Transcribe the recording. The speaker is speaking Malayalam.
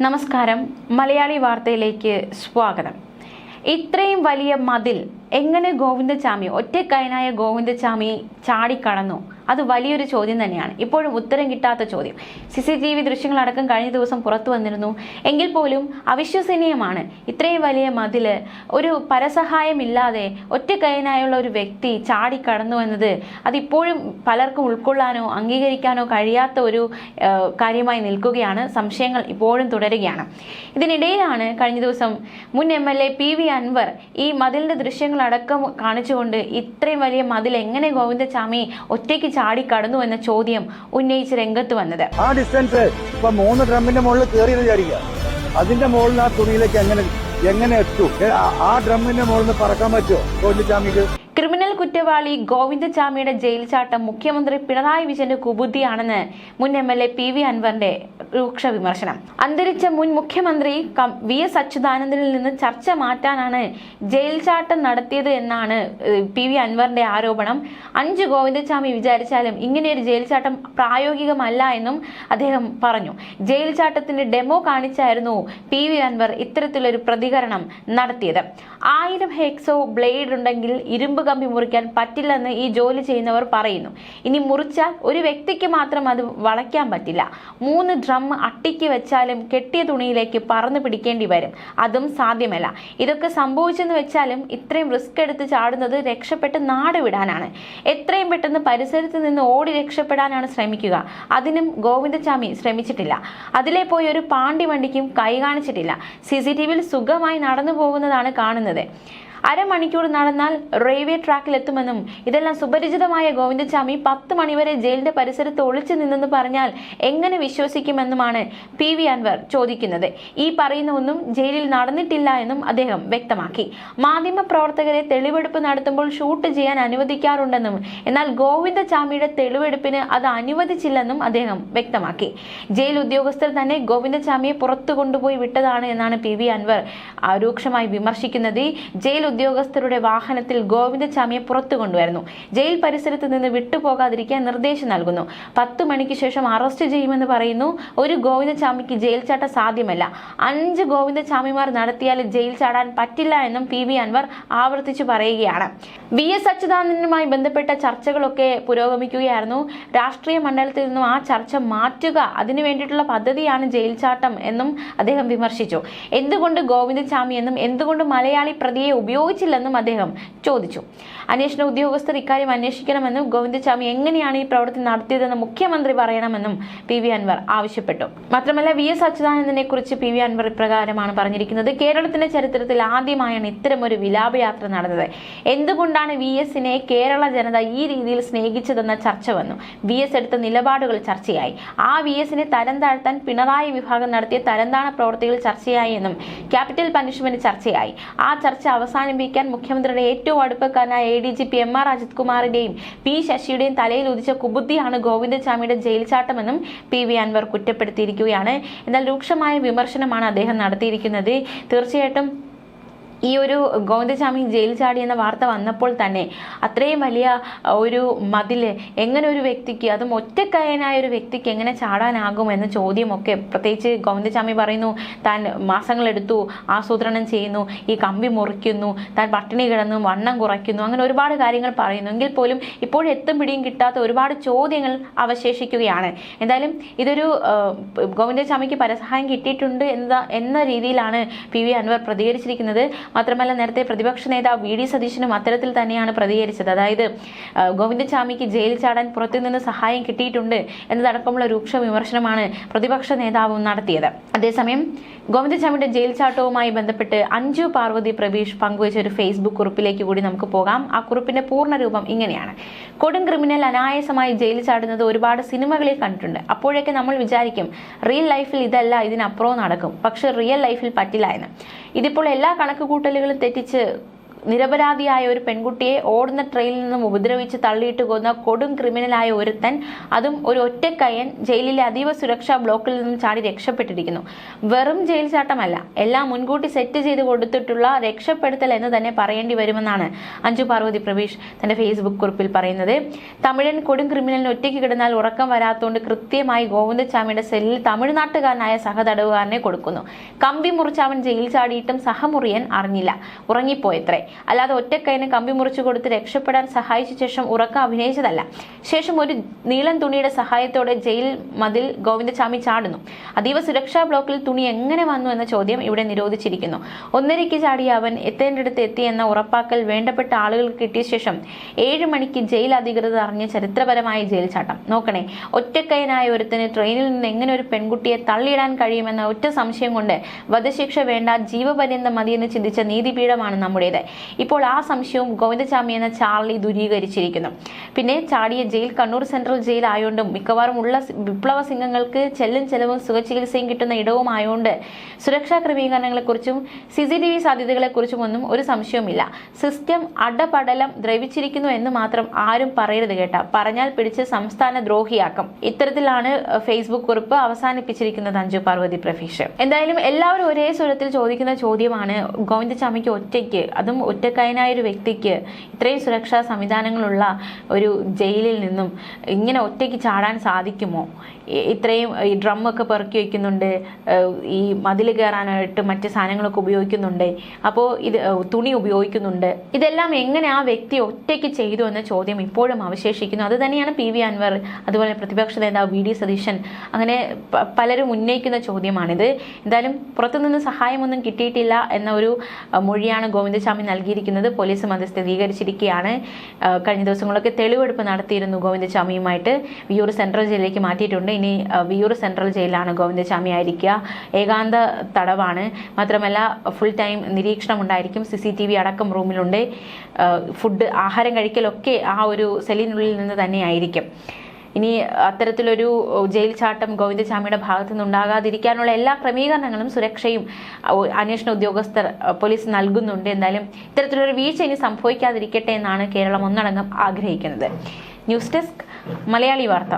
നമസ്കാരം. മലയാളി വാർത്തയിലേക്ക് സ്വാഗതം. ഇത്രയും വലിയ മതിൽ എങ്ങനെ ഗോവിന്ദചാമി ഒറ്റക്കൈനായ ഗോവിന്ദചാമി ചാടിക്കടന്നു? അത് വലിയൊരു ചോദ്യം തന്നെയാണ്. ഇപ്പോഴും ഉത്തരം കിട്ടാത്ത ചോദ്യം. സി സി ടി വി ദൃശ്യങ്ങളടക്കം കഴിഞ്ഞ ദിവസം പുറത്തു വന്നിരുന്നു. എങ്കിൽ പോലും അവിശ്വസനീയമാണ്. ഇത്രയും വലിയ മതിൽ ഒരു പരസഹായമില്ലാതെ ഒറ്റക്കൈനായുള്ള ഒരു വ്യക്തി ചാടിക്കടന്നു എന്നത് അതിപ്പോഴും പലർക്കും ഉൾക്കൊള്ളാനോ അംഗീകരിക്കാനോ കഴിയാത്ത ഒരു കാര്യമായി നിൽക്കുകയാണ്. സംശയങ്ങൾ ഇപ്പോഴും തുടരുകയാണ്. ഇതിനിടയിലാണ് കഴിഞ്ഞ ദിവസം മുൻ M L A P V Anvar ഈ മതിലിന്റെ ദൃശ്യങ്ങളടക്കം കാണിച്ചുകൊണ്ട് ഇത്രയും വലിയ മതിൽ എങ്ങനെ ഗോവിന്ദചാമി ഒറ്റയ്ക്ക് ചാടിക്കടന്നു എന്ന ചോദ്യം ഉന്നയിച്ച് രംഗത്ത് വന്നത്. ആ ഡിസ്റ്റൻസ് ഇപ്പൊ മൂന്ന് ഡ്രമ്മിന്റെ മുകളിൽ കയറി വിചാരിക്കുക. അതിന്റെ മുകളിൽ ആ തുണിയിലേക്ക് എങ്ങനെ എങ്ങനെ എത്തും? ആ- ഡ്രമ്മിന്റെ മുകളിൽ പറക്കാൻ പറ്റുമോ? കോലിച്ചാമിക്ക് ക്രിമിനൽ കുറ്റവാളി ഗോവിന്ദചാമിയുടെ ജയിൽ ചാട്ടം മുഖ്യമന്ത്രി പിണറായി വിജയന്റെ കുബുദ്ധിയാണെന്ന് മുൻ M L A P V അൻവറിന്റെ രൂക്ഷ വിമർശനം. അന്തരിച്ച മുൻ മുഖ്യമന്ത്രി വി എസ് അച്യുതാനന്ദനിൽ നിന്ന് ചർച്ച മാറ്റാനാണ് ജയിൽ ചാട്ടം നടത്തിയത് എന്നാണ് പി വി അൻവറിന്റെ ആരോപണം. അഞ്ച് ഗോവിന്ദചാമി വിചാരിച്ചാലും ഇങ്ങനെയൊരു ജയിൽ ചാട്ടം പ്രായോഗികമല്ല എന്നും അദ്ദേഹം പറഞ്ഞു. ജയിൽ ചാട്ടത്തിന്റെ ഡെമോ കാണിച്ചായിരുന്നു പി വി അൻവർ ഇത്തരത്തിലൊരു പ്രതികരണം നടത്തിയത്. ആയിരം ഹെക്സോ ബ്ലേഡ് ഉണ്ടെങ്കിൽ ഇരുമ്പ് കമ്പി മുറിക്കാൻ പറ്റില്ലെന്ന് ഈ ജോലി ചെയ്യുന്നവർ പറയുന്നു. ഇനി മുറിച്ചാൽ ഒരു വ്യക്തിക്ക് മാത്രം അത് വളയ്ക്കാൻ പറ്റില്ല. മൂന്ന് ഡ്രം അട്ടിക്ക് വെച്ചാലും കെട്ടിയ തുണിയിലേക്ക് പറന്നു പിടിക്കേണ്ടി വരും. അതും സാധ്യമല്ല. ഇതൊക്കെ സംഭവിച്ചെന്ന് വെച്ചാലും ഇത്രയും റിസ്ക് എടുത്ത് ചാടുന്നത് രക്ഷപ്പെട്ട് നാട് വിടാനാണ്. എത്രയും പെട്ടെന്ന് പരിസരത്ത് നിന്ന് ഓടി രക്ഷപ്പെടാനാണ് ശ്രമിക്കുക. അതിനും ഗോവിന്ദസ്വാമി ശ്രമിച്ചിട്ടില്ല. അതിലെ പോയി ഒരു പാണ്ടി വണ്ടിക്കും കൈ കാണിച്ചിട്ടില്ല. സി സി ടി വിയിൽ സുഖമായി നടന്നു പോകുന്നതാണ് കാണുന്നത്. അരമണിക്കൂർ നടന്നാൽ റെയിൽവേ ട്രാക്കിലെത്തുമെന്നും ഇതെല്ലാം സുപരിചിതമായ ഗോവിന്ദസ്വാമി പത്ത് മണിവരെ ജയിലിന്റെ പരിസരത്ത് ഒളിച്ചു നിന്നെന്ന് പറഞ്ഞാൽ എങ്ങനെ വിശ്വസിക്കുമെന്നുമാണ് പി വി അൻവർ ചോദിക്കുന്നത്. ഈ പറയുന്ന ഒന്നും ജയിലിൽ നടന്നിട്ടില്ല എന്നും അദ്ദേഹം വ്യക്തമാക്കി. മാധ്യമ പ്രവർത്തകരെ തെളിവെടുപ്പ് നടത്തുമ്പോൾ ഷൂട്ട് ചെയ്യാൻ അനുവദിക്കാറുണ്ടെന്നും എന്നാൽ ഗോവിന്ദസ്വാമിയുടെ തെളിവെടുപ്പിന് അത് അനുവദിച്ചില്ലെന്നും അദ്ദേഹം വ്യക്തമാക്കി. ജയിൽ ഉദ്യോഗസ്ഥർ തന്നെ ഗോവിന്ദസ്വാമിയെ പുറത്തു കൊണ്ടുപോയി വിട്ടതാണ് എന്നാണ് പി വി അൻവർ രൂക്ഷമായി വിമർശിക്കുന്നത്. ജയിൽ ഉദ്യോഗസ്ഥരുടെ വാഹനത്തിൽ ഗോവിന്ദചാമിയെ പുറത്തു കൊണ്ടുവരുന്നു. ജയിൽ പരിസരത്ത് നിന്ന് വിട്ടുപോകാതിരിക്കാൻ നിർദ്ദേശം നൽകുന്നു. പത്ത് മണിക്ക് ശേഷം അറസ്റ്റ് ചെയ്യുമെന്ന് പറയുന്നു. ഒരു ഗോവിന്ദചാമിക്ക് ജയിൽ ചാട്ട സാധ്യമല്ല. അഞ്ച് ഗോവിന്ദചാമിമാർ നടത്തിയാൽ ജയിൽ ചാടാൻ പറ്റില്ല എന്നും പി വി അൻവർ ആവർത്തിച്ചു പറയുകയാണ്. വി എസ് അച്യുതാനന്ദനുമായി ബന്ധപ്പെട്ട ചർച്ചകളൊക്കെ പുരോഗമിക്കുകയായിരുന്നു. രാഷ്ട്രീയ മണ്ഡലത്തിൽ നിന്നും ആ ചർച്ച മാറ്റുക അതിനു വേണ്ടിയിട്ടുള്ള പദ്ധതിയാണ് ജയിൽ ചാട്ടം എന്നും അദ്ദേഹം വിമർശിച്ചു. എന്തുകൊണ്ട് ഗോവിന്ദചാമി എന്നും എന്തുകൊണ്ട് മലയാളി പ്രതിയെ ഉപയോഗിച്ചില്ലെന്നും അദ്ദേഹം ചോദിച്ചു. അന്വേഷണ ഉദ്യോഗസ്ഥർ ഇക്കാര്യം അന്വേഷിക്കണമെന്നും ഗോവിന്ദസ്വാമി എങ്ങനെയാണ് ഈ പ്രവൃത്തി നടത്തിയതെന്ന് മുഖ്യമന്ത്രി പറയണമെന്നും പി വി അൻവർ ആവശ്യപ്പെട്ടു. മാത്രമല്ല വി എസ് അച്യുതാനന്ദനെ കുറിച്ച് പി വി അൻവർ ഇപ്രകാരമാണ് പറഞ്ഞിരിക്കുന്നത്. കേരളത്തിന്റെ ചരിത്രത്തിൽ ആദ്യമായാണ് ഇത്തരം ഒരു വിലാപയാത്ര നടന്നത്. എന്തുകൊണ്ടാണ് വി എസിനെ കേരള ജനത ഈ രീതിയിൽ സ്നേഹിച്ചതെന്ന ചർച്ച വന്നു. വി എസ് എടുത്ത നിലപാടുകൾ ചർച്ചയായി. ആ വി എസിനെ തരം താഴ്ത്താൻ പിണറായി വിഭാഗം നടത്തിയ തരംതാണ പ്രവൃത്തികൾ ചർച്ചയായി എന്നും ക്യാപിറ്റൽ പനിഷ്മെന്റ് ചർച്ചയായി. ആ ചർച്ച അവസാനിപ്പിക്കാൻ മുഖ്യമന്ത്രിയുടെ ഏറ്റവും അടുപ്പക്കാരനായ A D G P M R Ajith കുമാറിന്റെയും P ശശിയുടെയും തലയിൽ ഉദിച്ച കുബുദ്ധിയാണ് ഗോവിന്ദചാമിയുടെ ജയിൽ ചാട്ടമെന്നും പി വി അൻവർ കുറ്റപ്പെടുത്തിയിരിക്കുകയാണ്. എന്നാൽ രൂക്ഷമായ വിമർശനമാണ് അദ്ദേഹം നടത്തിയിരിക്കുന്നത്. തീർച്ചയായിട്ടും ഈ ഒരു ഗോവിന്ദസ്വാമി ജയിൽ ചാടി എന്ന വാർത്ത വന്നപ്പോൾ തന്നെ അത്രയും വലിയ ഒരു മതിൽ എങ്ങനെ ഒരു വ്യക്തിക്ക് അതും ഒറ്റക്കയനായ ഒരു വ്യക്തിക്ക് എങ്ങനെ ചാടാനാകും എന്ന ചോദ്യമൊക്കെ പ്രത്യേകിച്ച് ഗോവിന്ദസ്വാമി പറയുന്നു. താൻ മാസങ്ങളെടുത്തു ആസൂത്രണം ചെയ്യുന്നു ഈ കമ്പി മുറിക്കുന്നു താൻ പട്ടിണി കിടന്നു വണ്ണം കുറയ്ക്കുന്നു അങ്ങനെ ഒരുപാട് കാര്യങ്ങൾ പറയുന്നു. എങ്കിൽ പോലും ഇപ്പോഴും എത്തും പിടിയും കിട്ടാത്ത ഒരുപാട് ചോദ്യങ്ങൾ അവശേഷിക്കുകയാണ്. എന്തായാലും ഇതൊരു ഗോവിന്ദസ്വാമിക്ക് പരസഹായം കിട്ടിയിട്ടുണ്ട് എന്ന എന്ന രീതിയിലാണ് പി വി അൻവർ പ്രതികരിച്ചിരിക്കുന്നത്. മാത്രമല്ല നേരത്തെ പ്രതിപക്ഷ നേതാവ് വി ഡി സതീശനും അത്തരത്തിൽ തന്നെയാണ് പ്രതികരിച്ചത്. അതായത് ഗോവിന്ദസ്വാമിക്ക് ജയിൽ ചാടാൻ പുറത്തുനിന്ന് സഹായം കിട്ടിയിട്ടുണ്ട് എന്നതടക്കമുള്ള രൂക്ഷ വിമർശനമാണ് പ്രതിപക്ഷ നേതാവും നടത്തിയത്. അതേസമയം ഗോവിന്ദസ്വാമിയുടെ ജയിൽ ചാട്ടവുമായി ബന്ധപ്പെട്ട് അഞ്ജു പാർവതി പ്രവീഷ് പങ്കുവച്ച ഒരു ഫേസ്ബുക്ക് കുറിപ്പിലേക്ക് കൂടി നമുക്ക് പോകാം. ആ കുറിപ്പിന്റെ പൂർണ രൂപം ഇങ്ങനെയാണ്. കൊടും ക്രിമിനൽ അനായാസമായി ജയിൽ ചാടുന്നത് ഒരുപാട് സിനിമകളിൽ കണ്ടിട്ടുണ്ട്. അപ്പോഴൊക്കെ നമ്മൾ വിചാരിക്കും റിയൽ ലൈഫിൽ ഇതല്ല ഇതിനപ്പുറവും നടക്കും. പക്ഷെ റിയൽ ലൈഫിൽ പറ്റില്ല എന്ന്. ഇതിപ്പോൾ എല്ലാ കണക്കുകൂട്ടലുകളും തെറ്റിച്ച് നിരപരാധിയായ ഒരു പെൺകുട്ടിയെ ഓടുന്ന ട്രെയിനിൽ നിന്നും ഉപദ്രവിച്ച് തള്ളിയിട്ട് കൊന്ന കൊടും ക്രിമിനലായ ഒരുത്തൻ അതും ഒരു ഒറ്റക്കയ്യൻ ജയിലിലെ അതീവ സുരക്ഷാ ബ്ലോക്കിൽ നിന്നും ചാടി രക്ഷപ്പെട്ടിരിക്കുന്നു. വെറും ജയിൽ ചാട്ടമല്ല എല്ലാം മുൻകൂട്ടി സെറ്റ് ചെയ്ത് കൊടുത്തിട്ടുള്ള രക്ഷപ്പെടുത്തൽ എന്ന് തന്നെ പറയേണ്ടി വരുമെന്നാണ് അഞ്ജു പാർവതി പ്രവീഷ് തന്റെ ഫേസ്ബുക്ക് കുറിപ്പിൽ പറയുന്നത്. തമിഴൻ കൊടും ക്രിമിനലിന് ഒറ്റയ്ക്ക് കിടന്നാൽ ഉറക്കം വരാത്തതുകൊണ്ട് കൃത്യമായി ഗോവിന്ദച്ചാമിയുടെ സെല്ലിൽ തമിഴ്നാട്ടുകാരനായ സഹതടവുകാരനെ കൊടുക്കുന്നു. കമ്പി മുറിച്ച് അവൻ ജയിൽ ചാടിയിട്ടും സഹമുറിയൻ അറിഞ്ഞില്ല. ഉറങ്ങിപ്പോയത്രേ. അല്ലാതെ ഒറ്റക്കൈന് കമ്പി മുറിച്ചു കൊടുത്ത് രക്ഷപ്പെടാൻ സഹായിച്ച ശേഷം ഉറക്കം അഭിനയിച്ചതല്ല. ശേഷം ഒരു നീളൻ തുണിയുടെ സഹായത്തോടെ ജയിൽ മതിൽ ഗോവിന്ദസ്വാമി ചാടുന്നു. അതീവ സുരക്ഷാ ബ്ലോക്കിൽ തുണി എങ്ങനെ വന്നു എന്ന ചോദ്യം ഇവിടെ നിരോധിച്ചിരിക്കുന്നു. ഒന്നരയ്ക്ക് ചാടിയ അവൻ എത്തേണ്ടടുത്ത് എത്തി എന്ന ഉറപ്പാക്കൽ വേണ്ടപ്പെട്ട ആളുകൾ കിട്ടിയ ശേഷം ഏഴ് മണിക്ക് ജയിൽ അധികൃതർ അറിഞ്ഞ ചരിത്രപരമായ ജയിൽ ചാട്ടം. നോക്കണേ ഒറ്റക്കൈനായ ഒരുത്തിന് ട്രെയിനിൽ നിന്ന് എങ്ങനെ ഒരു പെൺകുട്ടിയെ തള്ളിയിടാൻ കഴിയുമെന്ന ഒറ്റ സംശയം കൊണ്ട് വധശിക്ഷ വേണ്ട ജീവപര്യന്തം മതിയെന്ന് ചിന്തിച്ച നീതിപീഠമാണ് നമ്മുടേത്. ഇപ്പോൾ ആ സംശയവും ഗോവിന്ദചാമി എന്ന ചാർലി ദൂരീകരിച്ചിരിക്കുന്നു. പിന്നെ ചാടിയ ജയിൽ കണ്ണൂർ സെൻട്രൽ ജയിൽ ആയതുകൊണ്ടും മിക്കവാറും ഉള്ള വിപ്ലവ സിംഗങ്ങൾക്ക് ചെല്ലും ചെലവും സുഖചികിത്സയും കിട്ടുന്ന ഇടവും ആയതുകൊണ്ട് സുരക്ഷാ ക്രമീകരണങ്ങളെക്കുറിച്ചും സി സി ടി വി സാധ്യതകളെക്കുറിച്ചും ഒന്നും ഒരു സംശയവുമില്ല. സിസ്റ്റം അടപടലം ദ്രവിച്ചിരിക്കുന്നു എന്ന് മാത്രം ആരും പറയരുത് കേട്ട. പറഞ്ഞാൽ പിടിച്ച് സംസ്ഥാന ദ്രോഹിയാക്കും. ഇത്തരത്തിലാണ് ഫേസ്ബുക്ക് കുറിപ്പ് അവസാനിപ്പിച്ചിരിക്കുന്നത് അഞ്ജു പാർവതി പ്രഫീഷ് എന്തായാലും എല്ലാവരും ഒരേ സ്വരത്തിൽ ചോദിക്കുന്ന ചോദ്യമാണ് ഗോവിന്ദചാമിക്ക് ഒറ്റയ്ക്ക്. അതും ഒറ്റക്കായനായ ഒരു വ്യക്തിക്ക് ഇത്രയും സുരക്ഷാ സംവിധാനങ്ങളുള്ള ഒരു ജയിലിൽ നിന്നും ഇങ്ങനെ ഒറ്റയ്ക്ക് ചാടാൻ സാധിക്കുമോ? ഇത്രയും ഈ ഡ്രമ്മൊക്കെ പെറുക്കി വയ്ക്കുന്നുണ്ട് ഈ മതിൽ കയറാനായിട്ട് മറ്റ് സാധനങ്ങളൊക്കെ ഉപയോഗിക്കുന്നുണ്ട് അപ്പോൾ ഇത് തുണി ഉപയോഗിക്കുന്നുണ്ട്. ഇതെല്ലാം എങ്ങനെ ആ വ്യക്തി ഒറ്റയ്ക്ക് ചെയ്തു എന്ന ചോദ്യം ഇപ്പോഴും അവശേഷിക്കുന്നു. അത് തന്നെയാണ് പി വി അൻവർ അതുപോലെ പ്രതിപക്ഷ നേതാവ് വി ഡി സതീശൻ അങ്ങനെ പലരും ഉന്നയിക്കുന്ന ചോദ്യമാണിത്. എന്തായാലും പുറത്തുനിന്ന് സഹായമൊന്നും കിട്ടിയിട്ടില്ല എന്ന ഒരു മൊഴിയാണ് ഗോവിന്ദസ്വാമി നൽകിയിരിക്കുന്നത് പോലീസും അത് സ്ഥിരീകരിച്ചിരിക്കുകയാണ് കഴിഞ്ഞ ദിവസങ്ങളൊക്കെ തെളിവെടുപ്പ് നടത്തിയിരുന്നു ഗോവിന്ദസ്വാമിയുമായിട്ട്. വിയൂർ സെൻട്രൽ ജയിലിലേക്ക് മാറ്റിയിട്ടുണ്ട്. ഇനി വിയൂർ സെൻട്രൽ ജയിലിലാണ് ഗോവിന്ദസ്വാമി ആയിരിക്കുക. ഏകാന്ത തടവാണ്. മാത്രമല്ല ഫുൾ ടൈം നിരീക്ഷണം ഉണ്ടായിരിക്കും സി സി ടി വി അടക്കം റൂമിലുണ്ട്. ഫുഡ് ആഹാരം കഴിക്കലൊക്കെ ആ ഒരു സെല്ലിനുള്ളിൽ നിന്ന് തന്നെയായിരിക്കും. ഇനി അത്തരത്തിലൊരു ജയിൽ ചാട്ടം ഗോവിന്ദസ്വാമിയുടെ ഭാഗത്തു നിന്നുണ്ടാകാതിരിക്കാനുള്ള എല്ലാ ക്രമീകരണങ്ങളും സുരക്ഷയും അന്വേഷണ ഉദ്യോഗസ്ഥർ പോലീസ് നൽകുന്നുണ്ട്. എന്തായാലും ഇത്തരത്തിലൊരു വീഴ്ച ഇനി സംഭവിക്കാതിരിക്കട്ടെ എന്നാണ് കേരളം ഒന്നടങ്കം ആഗ്രഹിക്കുന്നത്. ന്യൂസ് ഡെസ്ക് മലയാളി വാർത്ത.